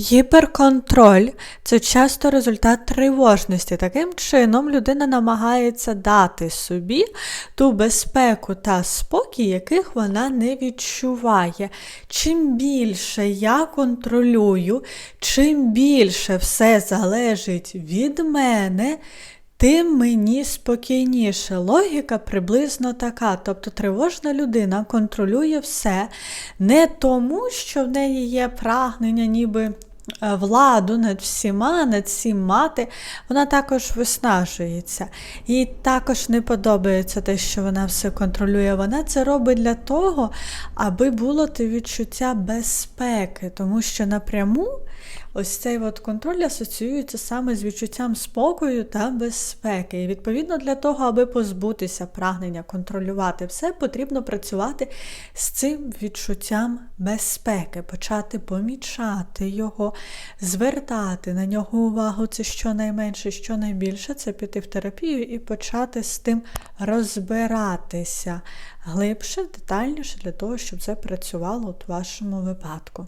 Гіперконтроль це часто результат тривожності. Таким чином, людина намагається дати собі ту безпеку та спокій, яких вона не відчуває. Чим більше я контролюю, чим більше все залежить від мене, тим мені спокійніше. Логіка приблизно така. Тобто тривожна людина контролює все не тому, що в неї є прагнення, ніби владу над всіма, над всім мати, вона також виснажується. Їй також не подобається те, що вона все контролює. Вона це робить для того, аби було те відчуття безпеки, тому що напряму ось цей от контроль асоціюється саме з відчуттям спокою та безпеки. І відповідно для того, аби позбутися прагнення контролювати все, потрібно працювати з цим відчуттям безпеки, почати помічати його, звертати на нього увагу. Це щонайменше, щонайбільше, це піти в терапію і почати з тим розбиратися глибше, детальніше для того, щоб це працювало у вашому випадку.